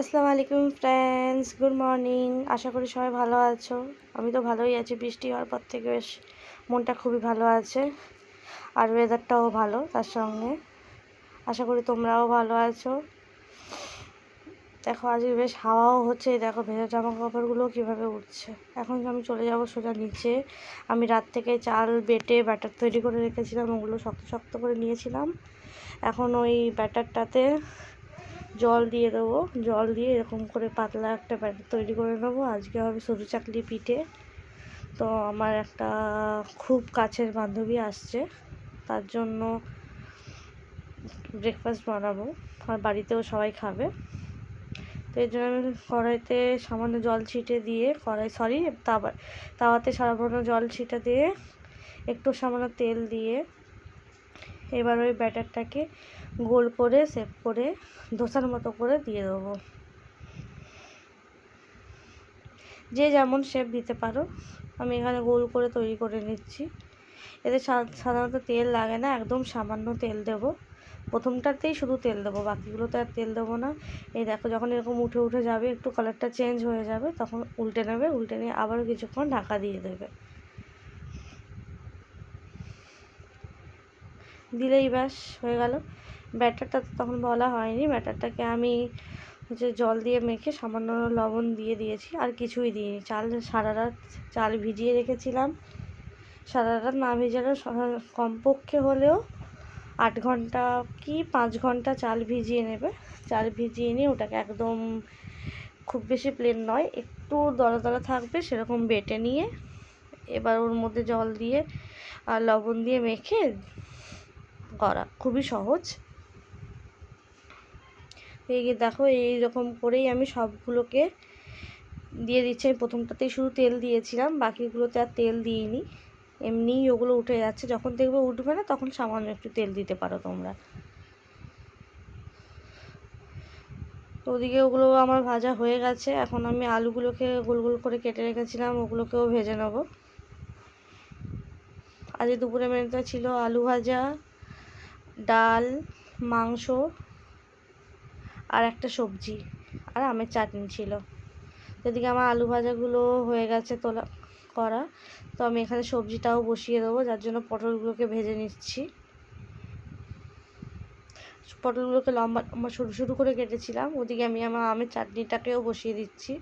আসসালামু আলাইকুম friends good morning আশা করি সবাই ভালো আছো। আমি তো ভালোই আছি, বৃষ্টি হওয়ার পর থেকে বেশ মনটা খুবই ভালো আছে, আর ওয়েদারটাও ভালো তার সঙ্গে। আশা করি তোমরাও ভালো আছো। দেখো, আজকে বেশ হাওয়াও হচ্ছে দেখো ভেজা জামা কাপড়গুলো কীভাবে উঠছে। এখন আমি চলে যাব সোজা নিচে, আমি রাত থেকে চাল বেটে ব্যাটার তৈরি করে রেখেছিলাম, ওগুলো শক্ত শক্ত করে নিয়েছিলাম। এখন ওই ব্যাটারটাতে জল দিয়ে দেবো। জল দিয়ে এরকম করে পাতলা একটা ব্যাটার তৈরি করে নেব। আজকে হবে সরু চাকলি পিঠে। তো আমার একটা খুব কাছের বান্ধবী আসছে। তার জন্য ব্রেকফাস্ট বানাবো। আর বাড়িতেও সবাই খাবে। তো এর জন্য আমি কড়াইতে সামান্য জল ছিটে দিয়ে কড়াই সরি তাওয়া তাওয়াতে সামান্য জল ছিটে দিয়ে একটু সামান্য তেল দিয়ে এবার ওই ব্যাটারটাকে গোল করে সেভ করে, ধোসার মতো করে দিয়ে দেবো। যে যেমন শেপ দিতে পারো, আমি এখানে গোল করে তৈরি করে নিচ্ছি। এতে সাধারণত তেল লাগে না, একদম সামান্য তেল দেব। প্রথমটাতেই শুধু তেল দেবো, বাকিগুলোতে আর তেল দেবো না। এই দেখো, যখন এরকম উঠে উঠে যাবে, একটু কালারটা চেঞ্জ হয়ে যাবে, তখন উল্টে নেবে, উল্টে নিয়ে আবারও কিছুক্ষণ ঢাকা দিয়ে দেবে। দিলেই ব্যাস, হয়ে গেল। ব্যাটারটা তো তখন বলা হয়নি। ব্যাটারটাকে আমি হচ্ছে জল দিয়ে মেখে সামান্য লবণ দিয়ে দিয়েছি, আর কিছুই দিইনি। চাল সারা রাত চাল ভিজিয়ে রেখেছিলাম। সারা রাত না ভিজালেও কমপক্ষে হলেও আট ঘণ্টা কি পাঁচ ঘণ্টা চাল ভিজিয়ে নেবে। চাল ভিজিয়ে নিয়ে ওটাকে একদম খুব বেশি প্লেন নয়, একটু দলা দলা থাকবে সেরকম বেটে নিয়ে এবার ওর মধ্যে জল দিয়ে আর লবণ দিয়ে মেখে করা। খুবই সহজ। এই দেখো, এইরকম করেই আমি সবগুলোকে দিয়ে দিচ্ছি। আমি প্রথমটাতেই শুধু তেল দিয়েছিলাম, বাকিগুলোতে আর তেল দিইনি। এমনিই ওগুলো উঠে যাচ্ছে। যখন দেখবে উঠবে না, তখন সামান্য একটু তেল দিতে পারো তোমরা। তো ওদিকে ওগুলো আমার ভাজা হয়ে গেছে। এখন আমি আলুগুলোকে গোল গোল করে কেটে রেখেছিলাম, ওগুলোকেও ভেজে নেব। আজ দুপুরে মেনুতে ছিল আলু ভাজা, ডাল, মাংস আর একটা সবজি আর আমের চাটনি ছিল। এদিকে আমার আলু ভাজাগুলো হয়ে গেছে তোলা, করা। তো আমি এখানে সবজিটাও বসিয়ে দেবো, যার জন্য পটলগুলোকে ভেজে নিচ্ছি। পটলগুলোকে লম্বা লম্বা সরু সরু করে কেটেছিলাম। ওদিকে আমি আমার আমের চাটনিটাকেও বসিয়ে দিচ্ছি।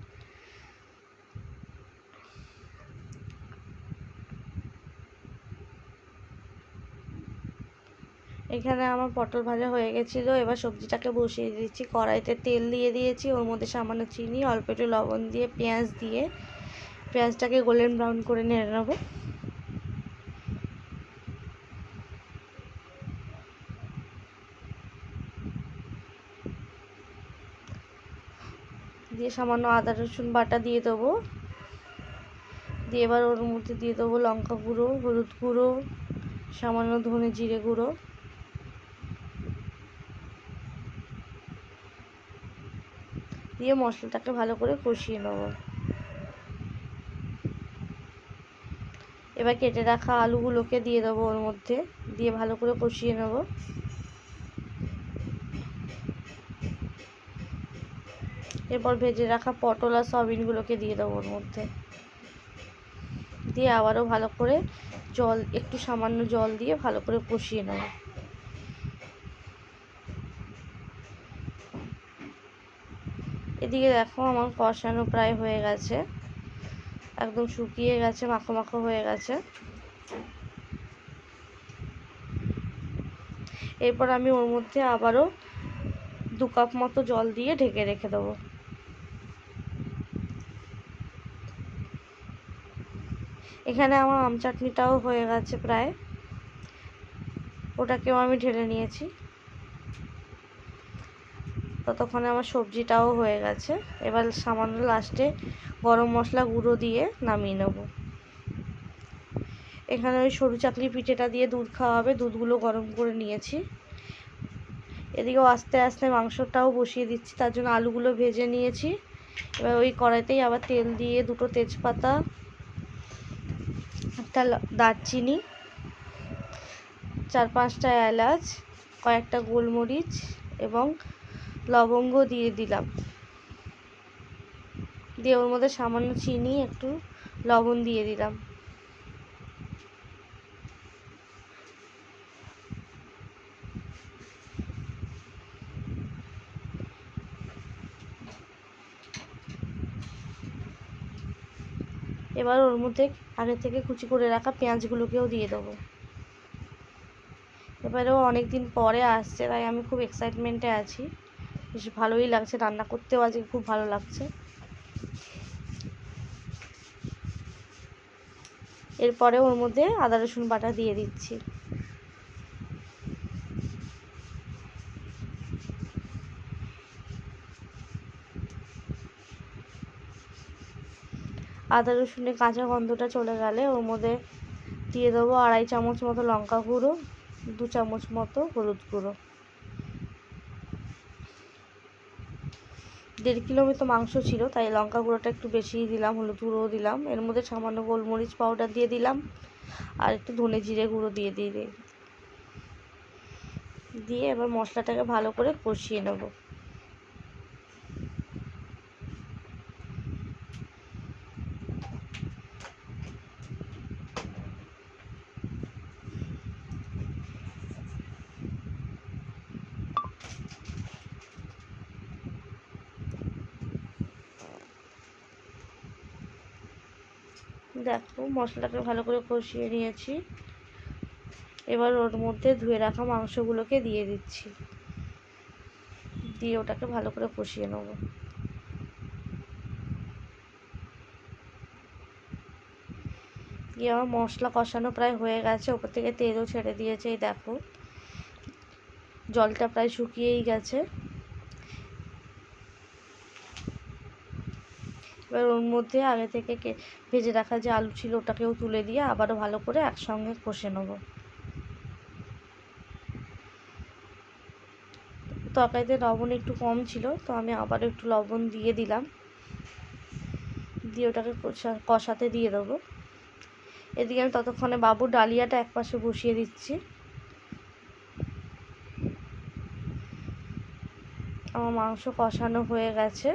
এখানে আমার পটল ভাজা হয়ে গেছিল। এবার সবজিটাকে বসিয়ে দিয়েছি কড়াইতে তেল দিয়ে দিয়েছি। ওর মধ্যে সামান্য চিনি, অল্প একটু লবণ দিয়ে, পেঁয়াজ দিয়ে। পেঁয়াজটাকে গোল্ডেন ব্রাউন করে নেড়ে নেব। দিয়ে সামান্য আদা, রসুন বাটা দিয়ে দেবো। দিয়ে এবার ওর মধ্যে দিয়ে দেবো লঙ্কা গুঁড়ো, হলুদ গুঁড়ো, সামান্য ধনে জিরে গুঁড়ো। দিয়ে মশলাটাকে ভালো করে কষিয়ে নেব। এবার কেটে রাখা আলুগুলোকে দিয়ে দেবো ওর মধ্যে, দিয়ে ভালো করে কষিয়ে নেব। এরপর ভেজে রাখা পটল আর সয়াবিনগুলোকে দিয়ে দেবো ওর মধ্যে। দিয়ে আবারও ভালো করে জল, একটু সামান্য জল দিয়ে ভালো করে কষিয়ে নেব। এদিকে দেখো আমার কষানো প্রায় হয়ে গেছে। একদম শুকিয়ে গেছে, মাখো মাখো হয়ে গেছে। এরপর আমি ওর মধ্যে আবারও দু কাপ মতো জল দিয়ে ঢেকে রেখে দেবো। এখানে আমার আম চাটনিটাও হয়ে গেছে প্রায়। ওটাকেও আমি ঢেলে নিয়েছি। ততক্ষণে আমার সবজিটাও হয়ে গেছে। এবার সামান্য লাস্টে গরম মশলা গুঁড়ো দিয়ে নামিয়ে নেব। এখানে ওই সরু চাকলি পিঠেটা দিয়ে দুধ খাওয়া হবে। দুধগুলো গরম করে নিয়েছি। এদিকেও আস্তে আস্তে মাংসটাও বসিয়ে দিচ্ছি। তার জন্য আলুগুলো ভেজে নিয়েছি। এবার ওই কড়াইতেই আবার তেল দিয়ে দুটো তেজপাতা, একটা দারচিনি, চার পাঁচটা এলাচ, কয়েকটা গোলমরিচ এবং লবঙ্গ দিয়ে দিলাম। দিয়ে ওর মধ্যে সামান্য চিনি, একটু লবণ দিয়ে দিলাম। এবার ওর মধ্যে আগে থেকে কুচি করে রাখা পেঁয়াজগুলোকেও দিয়ে দেবো। এবারেও অনেক দিন পরে আসছে, তাই আমি খুব এক্সাইটমেন্টে আছি। বেশ ভালোই লাগছে, রান্না করতেও আজকে খুব ভালো লাগছে। এরপরে ওর মধ্যে আদা, রসুন বাটা দিয়ে দিচ্ছি। আদা, রসুনের কাঁচা গন্ধটা চলে গেলে ওর মধ্যে দিয়ে দেবো আড়াই চামচ মতো লঙ্কা গুঁড়ো, দু চামচ মতো হলুদ গুঁড়ো। দেড় কিলো মতো মাংস ছিল, তাই লঙ্কা গুঁড়োটা একটু বেশিই দিলাম, হলুদ গুঁড়ো দিলাম। এর মধ্যে সামান্য গোলমরিচ পাউডার দিয়ে দিলাম, আর একটু ধনে জিরে গুঁড়ো দিয়ে দিয়ে দিয়ে এবার মশলাটাকে ভালো করে কষিয়ে নেব। দেখো মশলাটাকে ভালো করে কষিয়ে নিয়েছি। এবার ওর মধ্যে ধুয়ে রাখা মাংসগুলোকে দিয়ে দিচ্ছি। দিয়ে ওটাকে ভালো করে কষিয়ে নেব। দিয়ে আমার মশলা কষানো প্রায় হয়ে গেছে, ওপর থেকে তেলও ছেড়ে দিয়েছে, এই দেখো। জলটা প্রায় শুকিয়েই গেছে। এবার ওর মধ্যে আগে থেকে ভেজে রাখা যে আলু ছিল ওটাকেও তুলে দিয়ে আবারও ভালো করে একসঙ্গে কষে নেব। তরকারিতে লবণ একটু কম ছিল, তো আমি আবারও একটু লবণ দিয়ে দিলাম। দিয়ে ওটাকে কষা, কষাতে দিয়ে দেবো। এদিকে আমি ততক্ষণে বাবুর ডালিয়াটা একপাশে বসিয়ে দিচ্ছি। আমার মাংস কষানো হয়ে গেছে।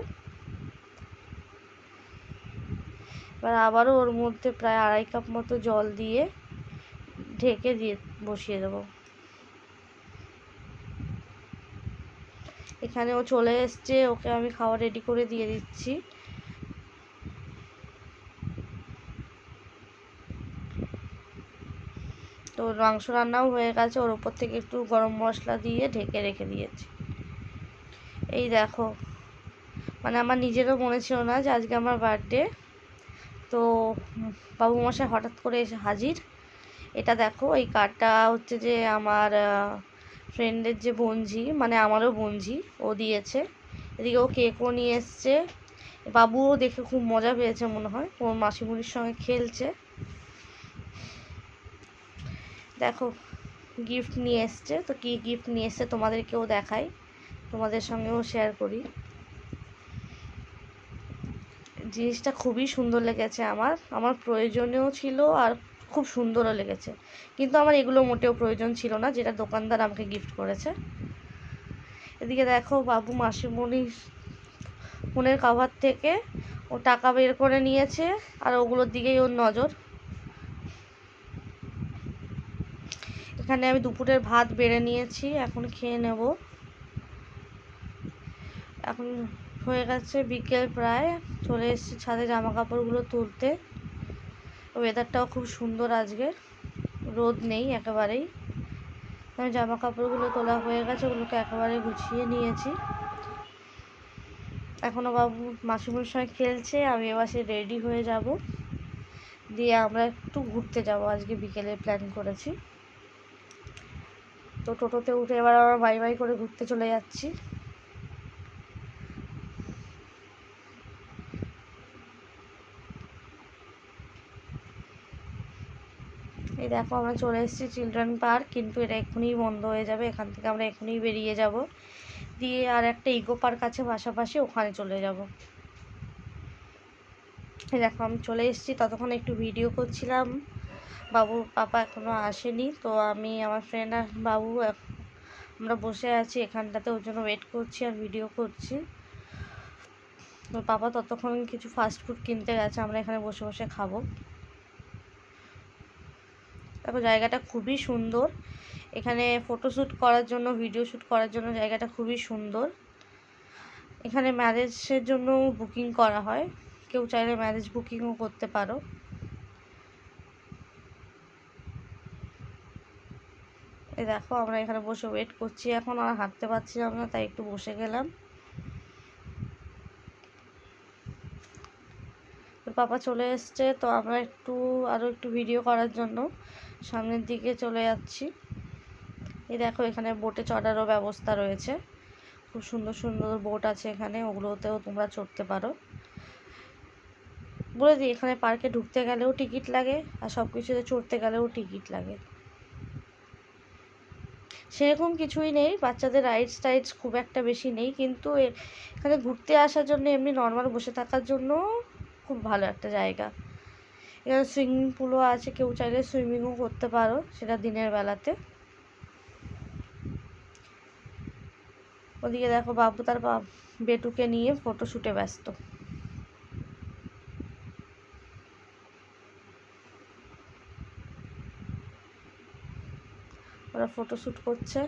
এবার আবারও ওর মধ্যে প্রায় আড়াই কাপ মতো জল দিয়ে ঢেকে দিয়ে বসিয়ে দেবো। এখানে ও চলে এসছে, ওকে আমি খাওয়া রেডি করে দিয়ে দিচ্ছি। তো মাংস রান্নাও হয়ে গেছে, ওর ওপর থেকে একটু গরম মশলা দিয়ে ঢেকে রেখে দিয়েছি। এই দেখো মানে আমার নিজেরও মনে ছিল না যে আজকে আমার বার্থডে তো বাবু মশাই হঠাৎ করে এসে হাজির। এটা দেখো, এই কার্ডটা হচ্ছে যে আমার ফ্রেন্ডের যে বঞ্জি মানে আমারও বঞ্জি ও দিয়েছে। এদিকে ও কেকও নিয়ে এসছে। বাবুও দেখে খুব মজা পেয়েছে মনে হয়। ওর মাসিমুনির সঙ্গে খেলছে। দেখো গিফট নিয়ে এসছে। তো কী গিফট নিয়ে এসছে তোমাদেরকেও দেখাই। তোমাদের সঙ্গেও শেয়ার করি। জিনিসটা খুবই সুন্দর লেগেছে আমার। আমার প্রয়োজনীয় ছিল আর খুব সুন্দরও লেগেছে। কিন্তু আমার এগুলো মোটেও প্রয়োজন ছিল না, যেটা দোকানদার আমাকে গিফট করেছে। এদিকে দেখো বাবু মাসিমণির ফোনের কাভার থেকে ও টাকা বের করে নিয়েছে, আর ওগুলোর দিকেই ওর নজর। এখানে আমি দুপুরের ভাত বেড়ে নিয়েছি, এখন খেয়ে নেব। এখন হয়ে গেছে বিকেল প্রায়। চলে এসেছি ছাদে জামা কাপড়গুলো তুলতে। ওয়েদারটাও খুব সুন্দর আজকে। রোদ নেই একেবারেই। জামা কাপড়গুলো তোলা হয়ে গেছে, ওগুলোকে একেবারে গুছিয়ে নিয়েছি। এখনও বাবু মাসিমুর সঙ্গে খেলছে, আমি এবার সে রেডি হয়ে যাব। দিয়ে আমরা একটু ঘুরতে যাব, আজকে বিকেলে প্ল্যান করেছি। তো টোটোতে উঠে এবার আমরা বাই বাই করে ঘুরতে চলে যাচ্ছি। এই দেখো আমরা চলে এসেছি চিলড্রেন পার্ক, কিন্তু এটা এক্ষুনি বন্ধ হয়ে যাবে। এখান থেকে আমরা এখনই বেরিয়ে যাব। দিয়ে আর একটা ইকো পার্ক আছে, পাশাপাশি ওখানে চলে যাব। এই দেখো, আমি চলে এসেছি। ততক্ষণ একটু ভিডিও করছিলাম। বাবু পাপা এখনও আসেনি, তো আমি, আমার ফ্রেন্ড আর বাবু আমরা বসে আছি এখানটাতে, ওর জন্য ওয়েট করছি আর ভিডিও করছি। ওর পাপা ততক্ষণ কিছু ফাস্ট ফুড কিনতে গেছে, আমরা এখানে বসে বসে খাব। দেখো জায়গাটা খুবই সুন্দর। এখানে ফটোশ্যুট করার জন্য ভিডিও শ্যুট করার জন্য জায়গাটা খুবই সুন্দর। এখানে ম্যারেজের জন্য বুকিং করা হয়। কেউ চাইলে ম্যারেজ বুকিংও করতে পারো। এই দেখো, আমরা এখানে বসে ওয়েট করছি। এখন আর হাঁটতে পারছিলাম না, তাই একটু বসে গেলাম। তো পাপা চলে এসছে, তো আমরা একটু আরও একটু ভিডিও করার জন্য। সামনের দিকে চলে যাচ্ছি। এই দেখো, এখানে বোটে চড়ারও ব্যবস্থা রয়েছে। খুব সুন্দর সুন্দর বোট আছে এখানে, ওগুলোতেও তোমরা চড়তে পারো। বলে দিই, এখানে পার্কে ঢুকতে গেলেও টিকিট লাগে, আর সব কিছুতে চড়তে গেলেও টিকিট লাগে। সেরকম কিছুই নেই, বাচ্চাদের রাইডস টাইডস খুব একটা বেশি নেই, কিন্তু এখানে ঘুরতে আসার জন্য, এমনি নর্মাল বসে থাকার জন্য খুব ভালো একটা জায়গা। এখানে সুইমিং পুলও আছে, কেউ চাইলে সুইমিংও করতে পারো সেটা দিনের বেলাতে। ওদিকে দেখো বাবু তার বেটুকে নিয়ে ফটোশ্যুটে ব্যস্ত। ওরা ফটোশ্যুট করছে।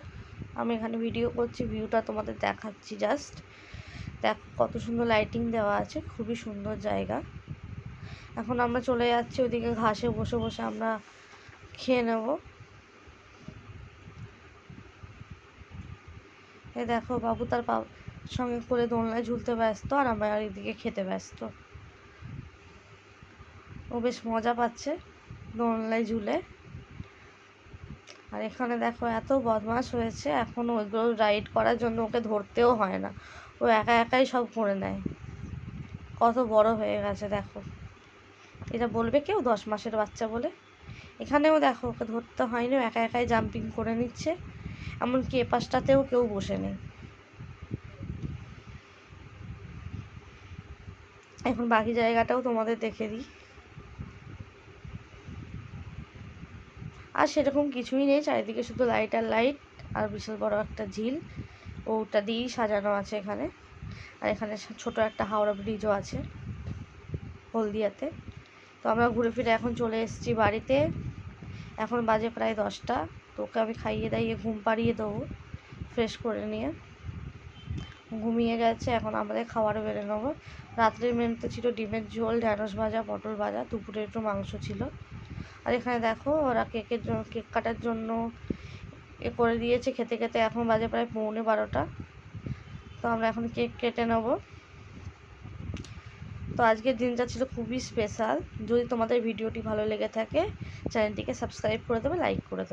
আমি এখানে ভিডিও করছি ভিউটা তোমাদের দেখাচ্ছি জাস্ট দেখ কত সুন্দর লাইটিং দেওয়া আছে, খুবই সুন্দর জায়গা। এখন আমরা চলে যাচ্ছি ওদিকে ঘাসে বসে বসে আমরা খেয়ে নেব। এ দেখো, বাবু তার সঙ্গে করে দোলনায় ঝুলতে ব্যস্ত আর আমরা এদিকে খেতে ব্যস্ত। ও বেশ মজা পাচ্ছে দোলনায় ঝুলে। আর এখানে দেখো, এত বদমাস হয়েছে, এখন ওইগুলো রাইড করার জন্য ওকে ধরতেও হয় না। ও একা একাই সব করে নেয়। কত বড় হয়ে গেছে, দেখো। এটা বলবে কেউ? দশ মাসের বাচ্চা বলে। এখানেও দেখো, ওকে ধরতে হয়নি একা একাই জাম্পিং করে নিচ্ছে। এমনকি এ পাশটাতেও কেউ বসে নেই। এখন বাকি জায়গাটাও তোমাদের দেখে দিই। আর সেরকম কিছুই নেই, চারিদিকে শুধু লাইট আর লাইট আর বিশাল বড় একটা ঝিল। ওটা দিয়েই সাজানো আছে এখানে। আর এখানে ছোট একটা হাওড়া ব্রিজও আছে, হলদিয়াতে। তো আমরা ঘুরে ফিরে এখন চলে এসেছি বাড়িতে। এখন বাজে প্রায় দশটা। তোকে আমি খাইয়ে দাইয়ে ঘুম পাড়িয়ে দেবো ফ্রেশ করে নিয়ে। ঘুমিয়ে গেছে, এখন আমাদের খাবার বেড়ে নেব। রাত্রের মেনুতে ছিল ডিমের ঝোল, ঢ্যাঁড়স ভাজা, পটল ভাজা, দুপুরে একটু মাংস ছিল। আর এখানে দেখো, ওরা কেকের জন্য কেক কাটার জন্য এ করে দিয়েছে, খেতে খেতে এখন বাজে প্রায় পৌনে বারোটা। তো আমরা এখন কেক কেটে নেব। তো আজকের দিনটা ছিল খুবই স্পেশাল যদি তোমাদের ভিডিওটি ভালো লেগে থাকে চ্যানেলটিকে সাবস্ক্রাইব করে দেবে লাইক করে দেবে।